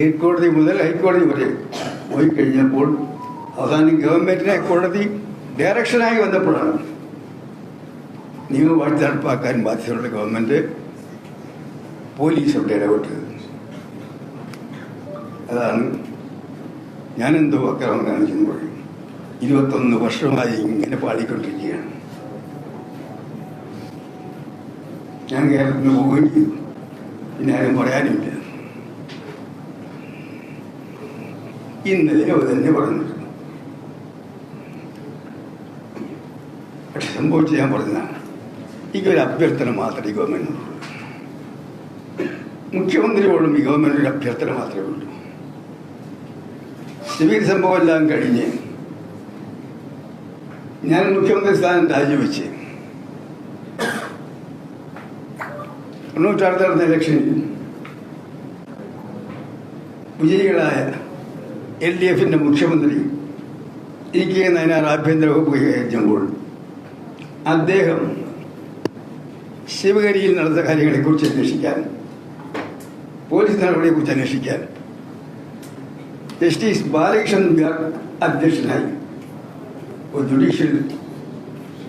കീഴ്ക്കോടതി മുതൽ ഹൈക്കോടതി വരെ പോയി കഴിഞ്ഞപ്പോൾ അവസാനം ഗവൺമെന്റിനെ കോടതി ഡയറക്ഷനായി വന്നപ്പോഴാണ് നിയമവാഴ്ച നടപ്പാക്കാൻ ബാധ്യതയുള്ള ഗവൺമെന്റ് പോലീസോട് ഇടപെട്ടത്. അതാണ് ഞാനെന്തോ അക്രമം കാണിക്കുമ്പോൾ ഇരുപത്തൊന്ന് വർഷമായി ഇങ്ങനെ പാടിക്കൊണ്ടിരിക്കുകയാണ്. ഞാൻ കേരളത്തിൽ നിന്ന് പോവുകയും ചെയ്തു. പിന്നെ ആരും പറയാനുമില്ല ഇന്നലെ അവ തന്നെ പറഞ്ഞിരുന്നു പക്ഷെ സംഭവിച്ച് ഞാൻ പറഞ്ഞതാണ്. എനിക്കൊരു അഭ്യർത്ഥന മാത്രമേ ഗവൺമെന്റിനുള്ളൂ മുഖ്യമന്ത്രിയോടും ഈ ഗവൺമെന്റ് ഒരു അഭ്യർത്ഥന മാത്രമേ ഉള്ളൂ. സിവിൽ സംഭവം എല്ലാം കഴിഞ്ഞ് ഞാൻ മുഖ്യമന്ത്രി സ്ഥാനം രാജിവെച്ച് തൊണ്ണൂറ്റാറ് നടന്ന ഇലക്ഷനിൽ വിജയികളായ എൽ ഡി എഫിന്റെ മുഖ്യമന്ത്രി ഇ കെ നയനാർ ആഭ്യന്തര വകുപ്പ് കൈകാര്യമ്പോൾ അദ്ദേഹം ശിവഗിരിയിൽ നടന്ന കാര്യങ്ങളെക്കുറിച്ച് അന്വേഷിക്കാൻ പോലീസ് നടപടിയെക്കുറിച്ച് അന്വേഷിക്കാൻ ജസ്റ്റിസ് ബാലകൃഷ്ണൻ അധ്യക്ഷനായി ഒരു ജുഡീഷ്യൽ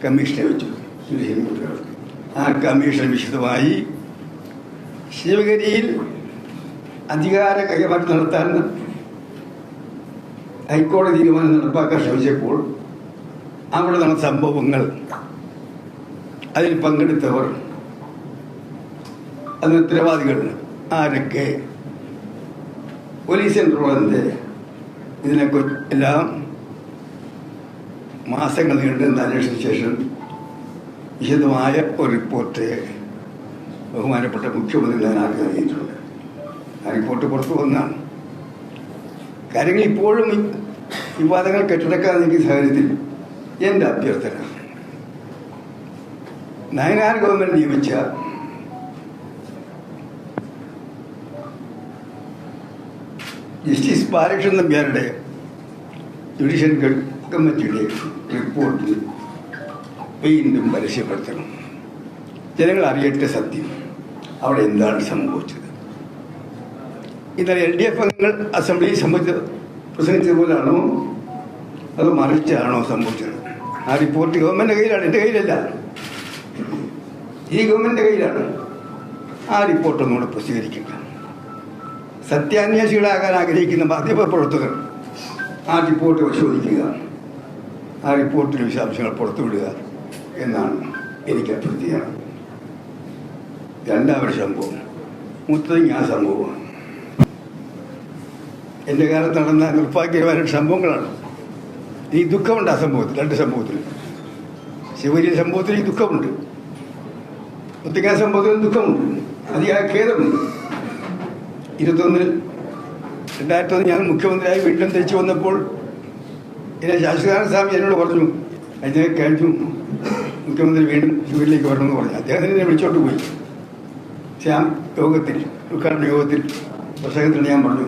കമ്മീഷനെ വെച്ചു. ആ കമ്മീഷൻ വിശദമായി ശിവഗിരിയിൽ അധികാര കൈമാറ്റം നടത്താൻ ഹൈക്കോടതി തീരുമാനം നടപ്പാക്കാൻ ശ്രമിച്ചപ്പോൾ അവിടെ നടന്ന സംഭവങ്ങൾ അതിൽ പങ്കെടുത്തവർ അതിന് ഉത്തരവാദികൾ ആരൊക്കെ പോലീസ് കൺട്രോളറിന്റെ ഇതിനെക്കുറിച്ച് എല്ലാം മാസങ്ങൾ നീണ്ടുന്ന അന്വേഷണ ശേഷം വിശദമായ ഒരു റിപ്പോർട്ട് ബഹുമാനപ്പെട്ട മുഖ്യമന്ത്രി ഞാൻ ആർക്ക് നൽകിയിട്ടുണ്ട്. ആ റിപ്പോർട്ട് പുറത്തു വന്നാണ് കാര്യങ്ങൾ ഇപ്പോഴും വിവാദങ്ങൾ കെട്ടിടക്കാതെ സാഹചര്യത്തിൽ എന്റെ അഭ്യർത്ഥന. നയനാർ ഗവൺമെന്റ് നിയമിച്ച ജസ്റ്റിസ് ബാലകൃഷ്ണൻ നമ്പ്യാരുടെ ജുഡീഷ്യൽ കമ്മിറ്റിയുടെ റിപ്പോർട്ട് വീണ്ടും പരസ്യപ്പെടുത്തണം. ജനങ്ങൾ അറിയട്ടെ സത്യം. അവിടെ എന്താണ് സംഭവിച്ചത്? ഇന്നലെ എൽ ഡി എഫ് അംഗങ്ങൾ അസംബ്ലിയിൽ സംബന്ധിച്ച് പ്രസംഗിച്ചത് പോലാണോ? അത് മറിച്ചാണോ സംഭവിച്ചത്? ആ റിപ്പോർട്ട് ഗവൺമെന്റ് കയ്യിലാണ് എന്റെ കയ്യിലല്ല. ഈ ഗവൺമെന്റിന്റെ കയ്യിലാണ്. ആ റിപ്പോർട്ട് ഒന്നുകൂടെ പ്രസിദ്ധീകരിക്കുക സത്യാന്വേഷികളാകാൻ ആഗ്രഹിക്കുന്ന മാധ്യമപ്രവർത്തകർ ആ റിപ്പോർട്ട് പരിശോധിക്കുക. ആ റിപ്പോർട്ടിലെ വിശദാംശങ്ങൾ പുറത്തുവിടുക എന്നാണ് എനിക്ക് അഭ്യർത്ഥിയാണ് രണ്ടാമത്തെ സംഭവം മുത്തങ്ങ സംഭവമാണ്. എന്റെ കാലത്ത് നടന്ന നിർഭാഗ്യകരമായ സംഭവങ്ങളാണ്. ഈ ദുഃഖമുണ്ട് ആ സംഭവത്തിൽ രണ്ട് സംഭവത്തിൽ ശിവരി സംഭവത്തിൽ ഈ ദുഃഖമുണ്ട്. മുത്തങ്ങ സംഭവത്തിൽ ദുഃഖമുണ്ട്. അതിയായ ഖേദമുണ്ട്. ഇരുപത്തൊന്നിൽ രണ്ടായിരത്തി ഒന്ന് ഞാൻ മുഖ്യമന്ത്രിയായി വീണ്ടും തിരിച്ചു വന്നപ്പോൾ എന്നെ ശാശ്വതാനന്ദ സ്വാമി എന്നോട് പറഞ്ഞു അതിനെ കഴിഞ്ഞു മുഖ്യമന്ത്രി വീണ്ടും ശിവരിലേക്ക് വരണമെന്ന് പറഞ്ഞു. അദ്ദേഹം എന്നെ വിളിച്ചോട്ട് പോയി. ശ്യാം യോഗത്തിൽ ഉദ്ഘാടന യോഗത്തിൽ പ്രസംഗത്തിൽ ഞാൻ പറഞ്ഞു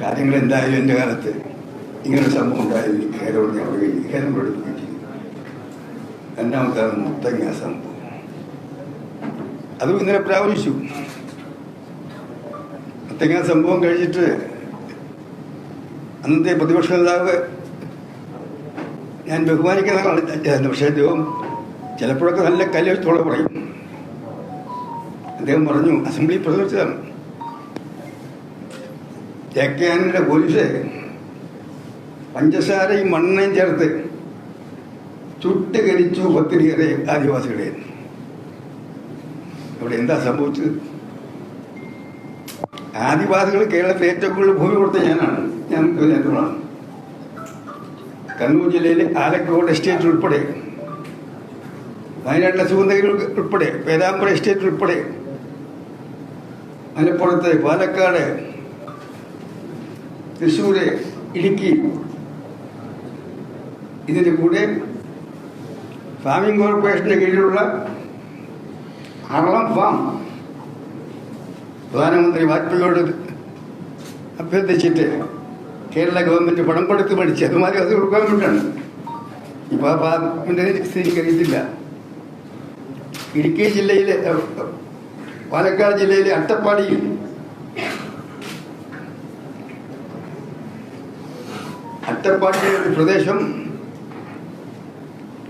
കാര്യങ്ങൾ എന്തായാലും എന്റെ കാലത്ത് ഇങ്ങനൊരു സംഭവം ഉണ്ടായി ഖേദോട് ഞാൻ പറയുകയും ഖേദം എടുപ്പിക്കുന്നു രണ്ടാമത്താണ് രണ്ടാമത്തെ മുത്തങ്ങ സംഭവം. അതും ഇന്നലെ പ്രാവശ്യം. മുത്തങ്ങ സംഭവം കഴിച്ചിട്ട് അന്നത്തെ പ്രതിപക്ഷ നേതാവ് ഞാൻ ബഹുമാനിക്കുന്നതാണ് പക്ഷേ അദ്ദേഹം ചിലപ്പോഴൊക്കെ നല്ല കല്ലെടുത്തോടെ പറയും. അദ്ദേഹം പറഞ്ഞു അസംബ്ലി പ്രസംഗിച്ചതാണ് ചേക്കാനിയുടെ പോലീസ് പഞ്ചസാരയും മണ്ണയും ചേർത്ത് ചുട്ടുകരിച്ചു പത്തിരിയേറെ ആദിവാസികളെ അവിടെ എന്താ സംഭവിച്ചത്? ആദിവാസികൾ കേരളത്തിൽ ഏറ്റവും കൂടുതൽ ഭൂമി കൊടുത്ത ഞാനാണ്. ഞാൻ നേതാവാണ് കണ്ണൂർ ജില്ലയിലെ ആലക്കോട് എസ്റ്റേറ്റ് ഉൾപ്പെടെ വയനാട്ടിലെ സുഗന്ധഗിരി ഉൾപ്പെടെ പേരാമ്പ്ര എസ്റ്റേറ്റ് ഉൾപ്പെടെ മലപ്പുറത്ത് പാലക്കാട് തൃശ്ശൂര് ഇടുക്കി ഇതിന്റെ കൂടെ ഫാമിംഗ് കോർപ്പറേഷന്റെ കീഴിലുള്ള അറളം ഫാം പ്രധാനമന്ത്രി വാജ്പേയിയോട് അഭ്യർത്ഥിച്ചിട്ട് കേരള ഗവൺമെന്റ് പണം കൊടുത്ത് മേടിച്ച് അതുമാതിരി അത് കൊടുക്കാൻ വേണ്ടിയാണ് ഇപ്പൊ ആ ഫാമിന്റെ സ്ഥിതി എനിക്കറിയത്തില്ല ഇടുക്കി ജില്ലയിലെ പാലക്കാട് ജില്ലയിലെ അട്ടപ്പാടിയിൽ അട്ടപ്പാടിയിലെ ഒരു പ്രദേശം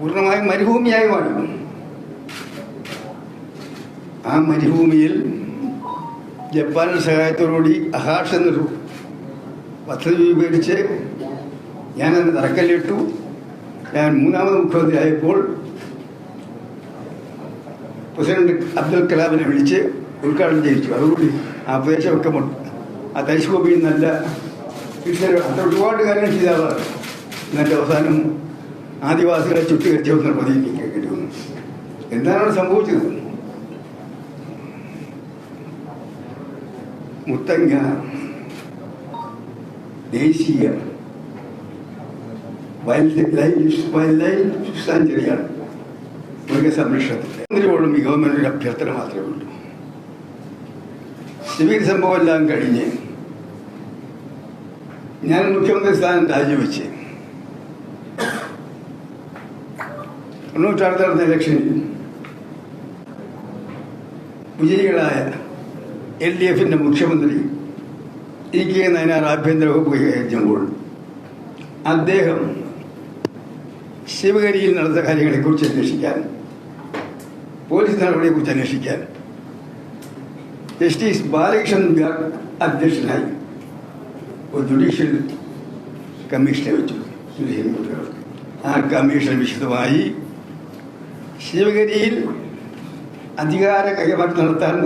പൂർണമായും മരുഭൂമിയായി മാറി. ആ മരുഭൂമിയിൽ ജപ്പാന്റെ സഹായത്തോടുകൂടി അഹാഷ് എന്നൊരു പദ്ധതി രൂപീകരിച്ച് ഞാനത് തറക്കല്ലിട്ടു. ഞാൻ മൂന്നാമത് മുഖ്യമന്ത്രിയായപ്പോൾ പ്രസിഡന്റ് അബ്ദുൽ കലാമിനെ വിളിച്ച് ഉദ്ഘാടനം ചെയ്യിച്ചു. അതുകൂടി ആ പ്രദേശമൊക്കെ ആ ആ തരിശുഭൂമിയിൽ നല്ല ഒരുപാട് കാര്യങ്ങൾ ചെയ്ത ആളാണ് എന്നിട്ട് അവസാനം ആദിവാസികളെ കെട്ടി പതിയിലേക്ക് കിട്ടുന്നു എന്താണ് സംഭവിച്ചത്? മുത്തങ്ങ ദേശീയ വൈൽഡ് ലൈഫ് വൈൽഡ് ലൈഫ് സാഞ്ചുറിയാണ് മൃഗസംരക്ഷണത്തിൽ. ഇതിനോടും ഒരു അഭ്യർത്ഥന മാത്രമേ ഉള്ളൂ. സിവിൽ സംഭവം എല്ലാം കഴിഞ്ഞ് ഞാൻ മുഖ്യമന്ത്രി സ്ഥാനം രാജിവെച്ച് തൊണ്ണൂറ്റാറ് നടന്ന ഇലക്ഷനിൽ വിജയികളായ എൽ ഡി എഫിന്റെ മുഖ്യമന്ത്രി ഇ കെ നയനാർ ആഭ്യന്തര വകുപ്പ് കൈകാര്യമ്പോൾ അദ്ദേഹം ശിവഗിരിയിൽ നടന്ന കാര്യങ്ങളെക്കുറിച്ച് അന്വേഷിക്കാൻ പോലീസ് നടപടിയെക്കുറിച്ച് അന്വേഷിക്കാൻ ജസ്റ്റിസ് ബാലകൃഷ്ണൻ അധ്യക്ഷനായി ഒരു ജുഡീഷ്യൽ കമ്മീഷനെ വെച്ചു. ആ കമ്മീഷൻ വിശദമായി ശിവഗിരിയിൽ അധികാര കൈമാറ്റം നടത്താൻ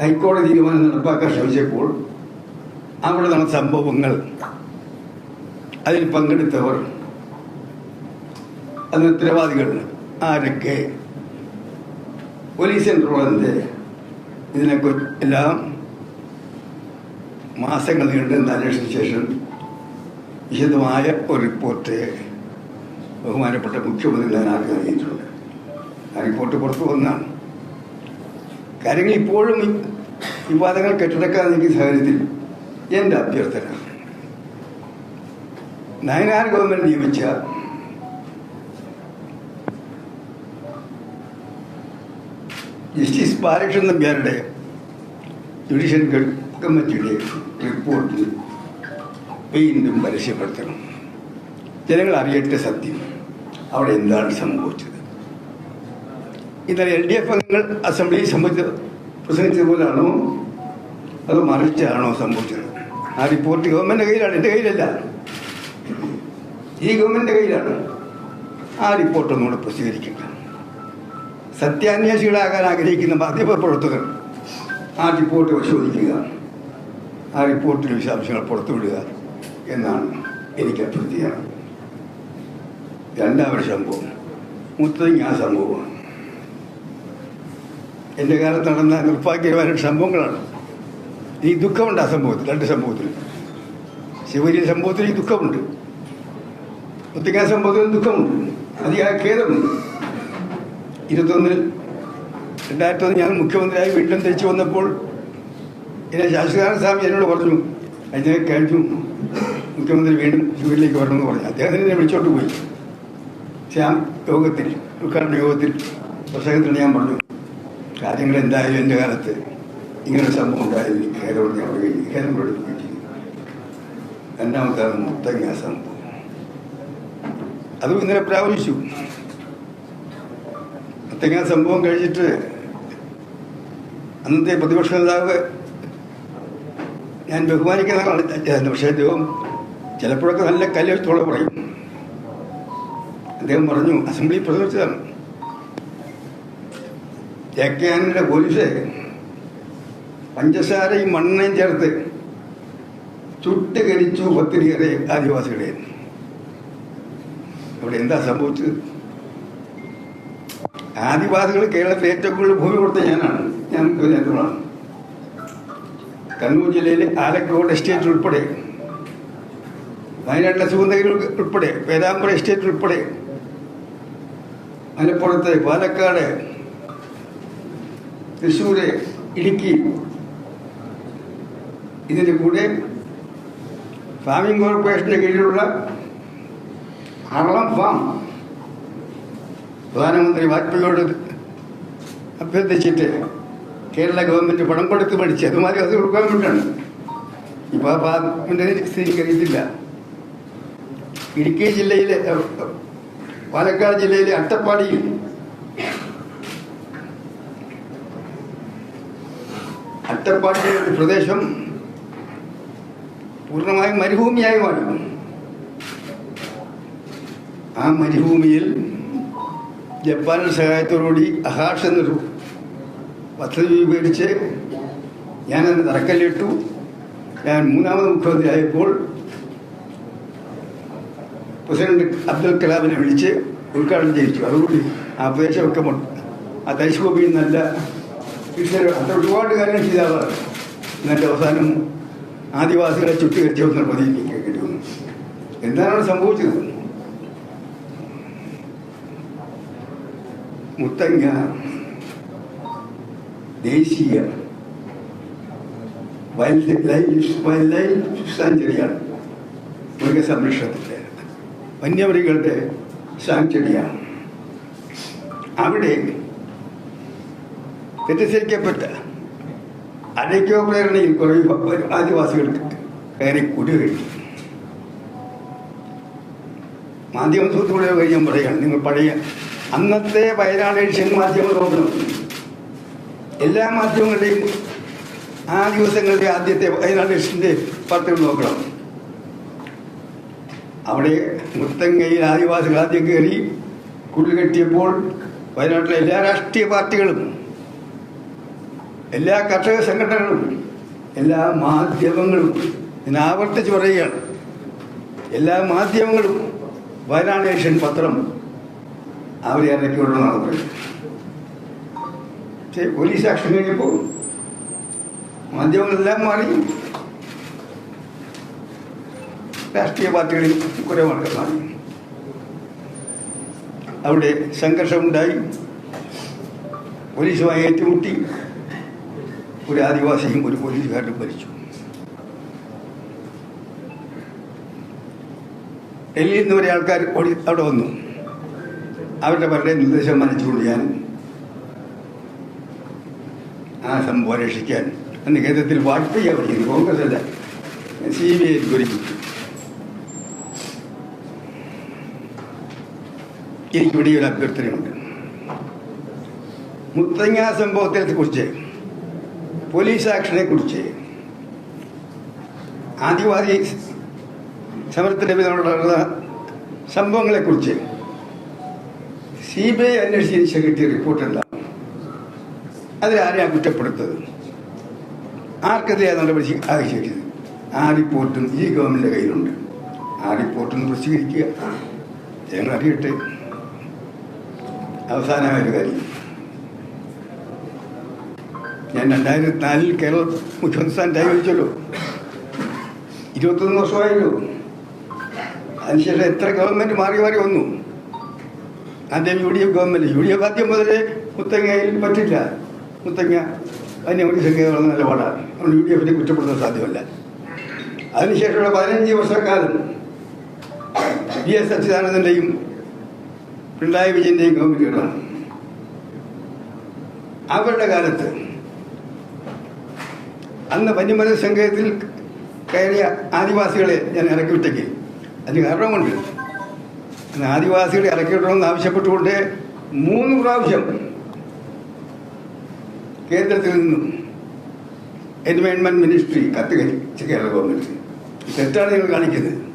ഹൈക്കോടതി തീരുമാനം നടപ്പാക്കാൻ ശ്രമിച്ചപ്പോൾ അവിടെ നടന്ന സംഭവങ്ങൾ അതിൽ പങ്കെടുത്തവർ അതിന് ഉത്തരവാദികൾ ആരൊക്കെ? പോലീസ് കൺട്രോളിന്റെ ഇതിനൊക്കെ എല്ലാം മാസങ്ങൾ നീണ്ടുന്ന അന്വേഷണത്തിന് ശേഷം വിശദമായ ഒരു റിപ്പോർട്ട് ബഹുമാനപ്പെട്ട മുഖ്യമന്ത്രി ഞാൻ ആഗ്രഹിച്ചിട്ടുണ്ട് ആ റിപ്പോർട്ട് പുറത്തു വന്നാണ് കാര്യങ്ങൾ ഇപ്പോഴും ഈ വിവാദങ്ങൾ കെട്ടിടക്കാൻ നിൽക്കുന്ന സാഹചര്യത്തിൽ എന്റെ അഭ്യർത്ഥന. നയനാർ ഗവൺമെന്റ് നിയമിച്ച ജസ്റ്റിസ് ബാലകൃഷ്ണൻ നമ്പ്യാരുടെ ജുഡീഷ്യൽ കമ്മിറ്റിയുടെ റിപ്പോർട്ടിൽ വീണ്ടും പരസ്യപ്പെടുത്തണം. ജനങ്ങൾ അറിയട്ടെ സത്യം. അവിടെ എന്താണ് സംഭവിച്ചത്? ഇന്നലെ എൽ ഡി എഫ് അംഗങ്ങൾ അസംബ്ലിയിൽ സംബന്ധിച്ച് പ്രസംഗിച്ചത് പോലാണോ? അതോ മറിച്ചാണോ സംഭവിച്ചത്? ആ റിപ്പോർട്ട് ഗവൺമെന്റ് കയ്യിലാണ് എന്റെ കയ്യിലല്ല. ഈ ഗവൺമെന്റിന്റെ കയ്യിലാണ്. ആ റിപ്പോർട്ട് ഒന്നുകൂടെ പ്രസിദ്ധീകരിക്കുക സത്യാന്വേഷികളാകാൻ ആഗ്രഹിക്കുന്ന മാധ്യമപ്രവർത്തകർ ആ റിപ്പോർട്ട് പരിശോധിക്കുക. ആ റിപ്പോർട്ടിൽ വിശദാംശങ്ങൾ പുറത്തുവിടുക എന്നാണ് എനിക്ക് അഭ്യർത്ഥിയാണ് രണ്ടാമത്തെ സംഭവം. മുത്തത് ഞാൻ സംഭവമാണ്. എന്റെ കാലത്ത് നടന്ന നിർഭാഗ്യമായ സംഭവങ്ങളാണ്. ഈ ദുഃഖമുണ്ട് ആ സംഭവത്തിൽ രണ്ട് സംഭവത്തിൽ. ശിവരി സംഭവത്തിൽ ഈ ദുഃഖമുണ്ട്. മുത്തങ്ങ സംഭവത്തിൽ ദുഃഖമുണ്ട്. അതിയായ ഖേദമുണ്ട്. ഇരുപത്തൊന്നിൽ രണ്ടായിരത്തി ഒന്ന് ഞാൻ മുഖ്യമന്ത്രിയായി വീണ്ടും തിരിച്ചു വന്നപ്പോൾ എന്നെ ശാശ്വതാനന്ദ സ്വാമി എന്നോട് പറഞ്ഞു അതിനെ കഴിഞ്ഞു മുഖ്യമന്ത്രി വീണ്ടും ജോലിയിലേക്ക് വരണമെന്ന് പറഞ്ഞു. അദ്ദേഹത്തിന് എന്നെ വിളിച്ചോട്ട് പോയി. ശ്യാം യോഗത്തിൽ ഉദ്ഘാടന യോഗത്തിൽ പ്രസംഗത്തിൽ ഞാൻ പറഞ്ഞു കാര്യങ്ങൾ എന്തായാലും എന്റെ കാലത്ത് ഇങ്ങനൊരു സംഭവം ഉണ്ടായാലും എനിക്ക് ഖേദോട് ഞാൻ പറയുകയും ഖേദം പ്രകടിപ്പിക്കുകയും ചെയ്തു. രണ്ടാമത്താണ് മുത്തങ്ങ സംഭവം. അതും ഇന്നലെ പ്രാപിച്ചു മുത്തങ്ങ സംഭവം കഴിച്ചിട്ട് അന്നത്തെ പ്രതിപക്ഷ നേതാവ് ഞാൻ ബഹുമാനിക്കുന്ന ആളാണ് പക്ഷേ അദ്ദേഹം ചിലപ്പോഴൊക്കെ നല്ല കല്ലെടുത്തോളം പറയും. അദ്ദേഹം പറഞ്ഞു അസംബ്ലി പ്രസംഗിച്ചതാണ് ചേക്കാനിലെ പോലീസ് പഞ്ചസാരയും മണ്ണയും ചേർത്ത് ചുട്ടുകരിച്ചു ഒത്തിരിയേറെ ആദിവാസികളെ. അവിടെ എന്താ സംഭവിച്ചത്? ആദിവാസികൾ കേരളത്തിൽ ഏറ്റവും കൂടുതൽ ഭൂമി കൊടുത്ത ഞാനാണ്. ഞാൻ നേതാവാണ്. കണ്ണൂർ ജില്ലയിലെ ആലക്കോട് എസ്റ്റേറ്റ് ഉൾപ്പെടെ വയനാട്ടിലെ സുഗന്ധഗിരി ഉൾപ്പെടെ പേരാമ്പ്ര എസ്റ്റേറ്റ് ഉൾപ്പെടെ മലപ്പുറത്ത് പാലക്കാട് തൃശ്ശൂര് ഇടുക്കി ഇതിന്റെ കൂടെ ഫാമിംഗ് കോർപ്പറേഷന്റെ കീഴിലുള്ള ഹർളം ഫാം പ്രധാനമന്ത്രി വാജ്പേയിയോട് അഭ്യർത്ഥിച്ചിട്ട് കേരള ഗവൺമെന്റ് പണം കൊടുത്ത് പഠിച്ച് അതുമാതിരി അത് ഗവൺമെന്റാണ് ഇപ്പൊ ആ പാമ്പിന്റെ സ്ഥിരീകരിച്ചില്ല ഇടുക്കി ജില്ലയിലെ പാലക്കാട് ജില്ലയിലെ അട്ടപ്പാടിയിൽ അട്ടപ്പാടിയിലെ ഒരു പ്രദേശം പൂർണമായും മരുഭൂമിയായി മാറി ആ മരുഭൂമിയിൽ ജപ്പാന്റെ സഹായത്തോടുകൂടി അഹാഷ് എന്നൊരു പദ്ധതി രൂപീകരിച്ച് ഞാനത് തറക്കല്ലിട്ടു. ഞാൻ മൂന്നാമത് മുഖ്യമന്ത്രിയായപ്പോൾ പ്രസിഡന്റ് അബ്ദുൽ കലാമിനെ വിളിച്ച് ഉദ്ഘാടനം ചെയ്യിച്ചു. അതുകൊണ്ട് ആ പ്രദേശമൊക്കെ ആ തരിശുഭൂമിയിൽ നല്ല അത്ര അത് ഒരുപാട് കാര്യങ്ങൾ ചെയ്ത ആളാണ് എന്നിട്ട് അവസാനം ആദിവാസികളെ ചുറ്റികരിച്ചു വന്ന പ്രതിനിധിക്ക് കിട്ടുന്നു എന്താണ് സംഭവിച്ചത്? മുത്തങ്ങ ദേശീയ വൈൽഡ് ലൈഫ് വൈൽഡ് ലൈഫ് സാഞ്ചുറിയാണ് മൃഗസംരക്ഷണത്തിന്റെ വന്യമൃഗങ്ങളുടെ സാഞ്ചുറിയാണ് അവിടെ തെറ്റിദ്ധരിക്കപ്പെട്ട അടയ്ക്കോ പ്രേരണയിൽ കുറേ ആദിവാസികൾ കയറി കുടികഴിക്കും മാധ്യമ സുഹൃത്തുക്കളെ വഴി പറയുകയാണ് നിങ്ങൾ പഴയ അന്നത്തെ വയനാട് ഏഷ്യൻ മാധ്യമങ്ങൾ നോക്കണം. എല്ലാ മാധ്യമങ്ങളുടെയും ആ ദിവസങ്ങളുടെ ആദ്യത്തെ വയനാട് ഏഷ്യന്റെ നോക്കണം. അവിടെ മുത്തങ്ങയിൽ ആദിവാസികൾ ആദ്യം കയറി കുടിൽ കെട്ടിയപ്പോൾ വയനാട്ടിലെ എല്ലാ രാഷ്ട്രീയ പാർട്ടികളും എല്ലാ കർഷക സംഘടനകളും എല്ലാ മാധ്യമങ്ങളും ഞാൻ ആവർത്തിച്ച് പറയുകയാണ്. എല്ലാ മാധ്യമങ്ങളും വയനാട് ഏഷ്യൻ പത്രം അവരെ ഇറക്കി വിടണമെന്നാണ് പറയുന്നത്. പക്ഷേ പോലീസ് ആക്ഷൻ കഴിഞ്ഞപ്പോൾ മാധ്യമങ്ങളെല്ലാം മാറി. രാഷ്ട്രീയ പാർട്ടികളിൽ കുറേ മാറി. അവിടെ സംഘർഷമുണ്ടായി. പോലീസുമായി ഏറ്റുമുട്ടി. ഒരു ആദിവാസിയും ഒരു പോലീസുകാരനും മരിച്ചു. ഡൽഹിയിൽ നിന്ന് ഒരു ആൾക്കാർ അവിടെ വന്നു. അവരുടെ പലരുടെ നിർദ്ദേശം മാനിച്ചുകൊണ്ട് ഞാൻ ആ സംഭവം രക്ഷിക്കാൻ അന്ന് കേന്ദ്രത്തിൽ വാജ്പേയി അവർ കോൺഗ്രസ് അല്ല. സി ബി ഐ ഒരുക്കി. എനിക്കിവിടെ ഒരു അഭ്യർത്ഥനയുണ്ട്. മുത്തങ്ങ സംഭവത്തെ കുറിച്ച് പോലീസ് ആക്ഷനെ കുറിച്ച് ആദിവാസി സമരത്തിന്റെ സംഭവങ്ങളെ കുറിച്ച് സി ബി ഐ അന്വേഷിച്ചതിന് കിട്ടിയ റിപ്പോർട്ട് എന്താ അതിലാരെയാണ് കുറ്റപ്പെടുത്തത്? ആർക്കെതിരെയാണ് നടപടി ആവശ്യിച്ചത് ആ റിപ്പോർട്ടും ഈ ഗവൺമെന്റിന്റെ കയ്യിലുണ്ട്. ആ റിപ്പോർട്ടും പ്രസിദ്ധീകരിക്കുക. ഞങ്ങൾ അറിയട്ടെ അവസാനമായ ഒരു കാര്യം. ഞാൻ രണ്ടായിരത്തി നാലിൽ കേരള മുഖ്യമന്ത്രി സ്ഥാനം വിളിച്ചല്ലോ. ഇരുപത്തൊന്ന് വർഷമായല്ലോ. അതിനുശേഷം എത്ര ഗവൺമെന്റ് മാറി മാറി വന്നു. ആദ്യം U D F government U D F ആദ്യം മുതലേ മുത്തങ്ങയിൽ പറ്റില്ല. മുത്തങ്ങ വന്യമൃഗ സംഖ്യ വളരെ നിലപാടാണ് നമ്മൾ യു ഡി എഫിനെ കുറ്റപ്പെടുത്താൻ സാധ്യമല്ല. അതിനുശേഷമുള്ള പതിനഞ്ച് വർഷക്കാലം വി എസ് അച്യുതാനന്ദന്റെയും പിണറായി വിജയന്റെയും ഗവൺമെന്റുകളാണ് അവരുടെ കാലത്ത് അന്ന് വന്യമൃഗ സംഘത്തിൽ കയറിയ ആദിവാസികളെ ഞാൻ ഇറക്കി വിട്ടേക്ക്. അതിന് കാരണമുണ്ട്. ആദിവാസികളെ ഇറക്കി ആവശ്യപ്പെട്ടുകൊണ്ട് മൂന്ന് പ്രാവശ്യം കേന്ദ്രത്തിൽ നിന്നും എൻവയോൺമെന്റ് മിനിസ്ട്രി കത്ത് കേരള ഗവൺമെന്റ്. തെറ്റാണ് നിങ്ങൾ കാണിക്കുന്നത്.